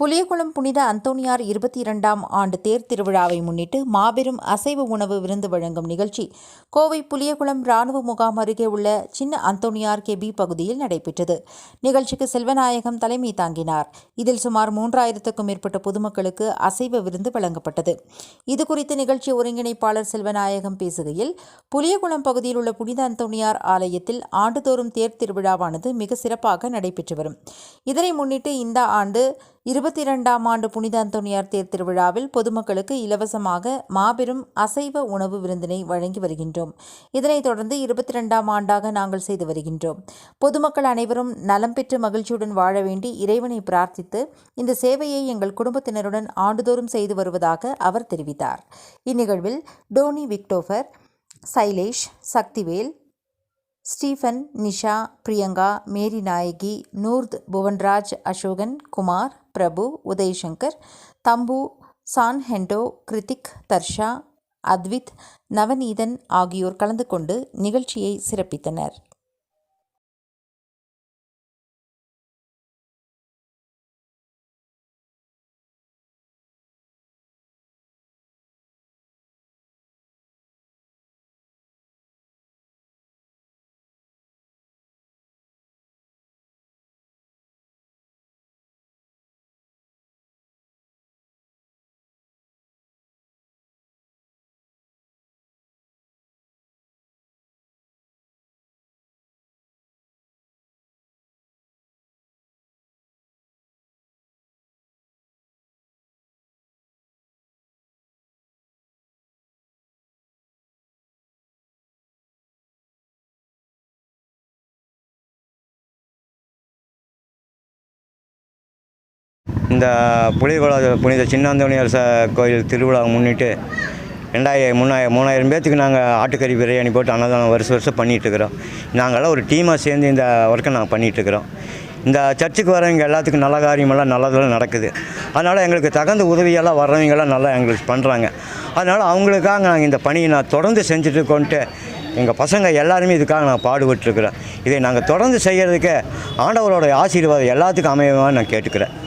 புலியகுளம் புனித அந்தோனியார் இருபத்தி இரண்டாம் ஆண்டு தேர் திருவிழாவை முன்னிட்டு மாபெரும் அசைவ உணவு விருந்து வழங்கும் நிகழ்ச்சி கோவை புலியகுளம் ராணுவ முகாம் அருகே உள்ள சின்ன அந்தோனியார் கெபி பகுதியில் நடைபெற்றது. நிகழ்ச்சிக்கு செல்வநாயகம் தலைமை தாங்கினார். இதில் சுமார் மூன்றாயிரத்துக்கும் மேற்பட்ட பொதுமக்களுக்கு அசைவ விருந்து வழங்கப்பட்டது. இதுகுறித்து நிகழ்ச்சி ஒருங்கிணைப்பாளர் செல்வநாயகம் பேசுகையில் புலியகுளம் பகுதியில் உள்ள புனித அந்தோனியார் ஆலயத்தில் ஆண்டுதோறும் தேர் திருவிழாவானது மிக சிறப்பாக நடைபெற்று வரும். இதனை முன்னிட்டு இந்த ஆண்டு இருபத்தி இரண்டாம் ஆண்டு புனித அந்தோனியார் தேர் திருவிழாவில் பொதுமக்களுக்கு இலவசமாக மாபெரும் அசைவ உணவு விருந்தினை வழங்கி வருகின்றோம். இதனைத் தொடர்ந்து இருபத்தி இரண்டாம் ஆண்டாக நாங்கள் செய்து வருகின்றோம். பொதுமக்கள் அனைவரும் நலம் பெற்று மகிழ்ச்சியுடன் வாழ வேண்டி இறைவனை பிரார்த்தித்து இந்த சேவையை எங்கள் குடும்பத்தினருடன் ஆண்டுதோறும் செய்து வருவதாக அவர் தெரிவித்தார். இந்நிகழ்வில் டோனி விக்டோஃபர் சைலேஷ் சக்திவேல் ஸ்டீஃபன் நிஷா பிரியங்கா மேரி நாயகி நூர்த் புவன்ராஜ் அசோகன் குமார் பிரபு உதயசங்கர் தம்பு சான் ஹெண்டோ கிருத்திக் தர்ஷா அத்வித் நவநீதன் ஆகியோர் கலந்து கொண்டு நிகழ்ச்சியை சிறப்பித்தனர். இந்த புலிகுள புனித சின்னாந்தோணியார் ச கோயில் திருவிழாவை முன்னிட்டு ரெண்டாயிரம் மூணாயிரம் மூணாயிரம் பேர்த்துக்கு நாங்கள் ஆட்டுக்கறி பிரியாணி போட்டு அன்னதானம் வருஷம் வருஷம் பண்ணிகிட்ருக்குறோம். நாங்களாம் ஒரு டீமாக சேர்ந்து இந்த ஒர்க்கை நாங்கள் பண்ணிகிட்ருக்குறோம். இந்த சர்ச்சுக்கு வரவங்க எல்லாத்துக்கும் நல்ல காரியமெல்லாம் நல்லதெல்லாம் நடக்குது. அதனால் எங்களுக்கு தகுந்த உதவியெல்லாம் வர்றவங்கெல்லாம் நல்லா எங்களுக்கு பண்ணுறாங்க அதனால் அவங்களுக்காக நாங்கள் இந்த பணியை நான் தொடர்ந்து செஞ்சுட்டு கொண்டு எங்கள் பசங்க எல்லாருமே இதுக்காக நான் பாடுபட்டுருக்குறேன் இதை நாங்கள் தொடர்ந்து செய்கிறதுக்கு ஆண்டவரோட ஆசீர்வாதம் எல்லாத்துக்கும் அமையவான்னு நான் கேட்டுக்கிறேன்.